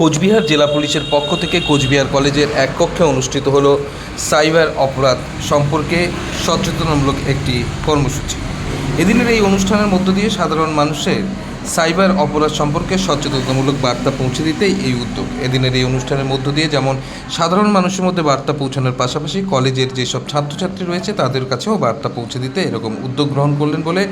কোচবিহার জেলা পুলিশের পক্ষ থেকে কোচবিহার কলেজের এক কক্ষে অনুষ্ঠিত হল সাইবার অপরাধ সম্পর্কে সচেতনমূলক একটি কর্মসূচি। এদিনের এই অনুষ্ঠানের মধ্য দিয়ে সাধারণ মানুষের সাইবার অপরাধ সম্পর্কে সচেতনতামূলক বার্তা পৌঁছে দিতেই এই উদ্যোগ। এদিনের এই অনুষ্ঠানের মধ্য দিয়ে যেমন সাধারণ মানুষের মধ্যে বার্তা পৌঁছানোর পাশাপাশি কলেজের যেসব ছাত্রছাত্রী রয়েছে, তাদের কাছেও বার্তা পৌঁছে দিতে এরকম উদ্যোগ গ্রহণ করলেন বলে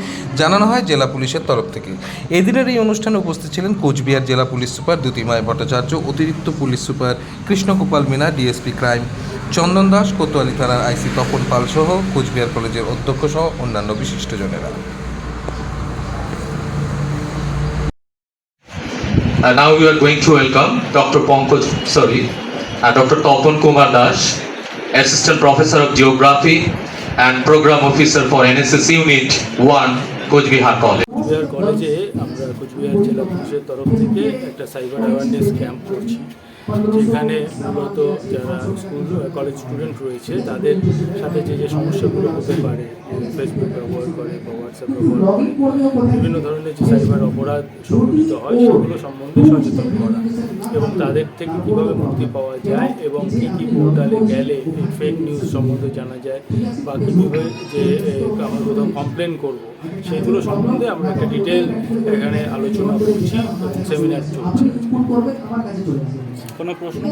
জানানো হয় জেলা পুলিশের তরফ থেকে। এদিনের এই অনুষ্ঠানে উপস্থিত ছিলেন কোচবিহার জেলা পুলিশ সুপার দ্যুতিমায় ভট্টাচার্য, অতিরিক্ত police super Krishnagopal Meena, DSP crime Chandan Das, Kotwali থানার আইসি তপন পাল সহ কোচবিহার কলেজের অধ্যক্ষ সহ অন্যান্য বিশিষ্টজনেরা। Uh, now we are going to welcome Dr. Pankaj, sorry, uh, Dr. Tapan Kumar Das, Assistant Professor of Geography and Program Officer for NSS Unit 1, Coach Bihar College. কলেজে আমরা কোচবিহার জেলা পুলিশের তরফ থেকে একটা সাইবার অ্যাওয়ারনেস ক্যাম্প করছি যেখানে মূলত যারা স্কুল কলেজ স্টুডেন্ট রয়েছে তাদের সাথে যে যে সমস্যাগুলো হতে পারে ফেসবুক হোয়াটসঅ্যাপ বিভিন্ন ধরনের যে সাইবার অপরাধ সংঘটিত হয়, সেগুলো সম্বন্ধে সচেতন করা এবং তাদের থেকে কীভাবে মুক্তি পাওয়া যায় এবং কী কী পোর্টালে গেলে ফেক নিউজ সম্বন্ধে জানা যায় বা কীভাবে যে আমরা কোথাও কমপ্লেন করব, সেগুলো সম্বন্ধে আমরা একটা ডিটেল এখানে আলোচনা করছি সেমিনার চলছে। কোনো প্রশ্ন?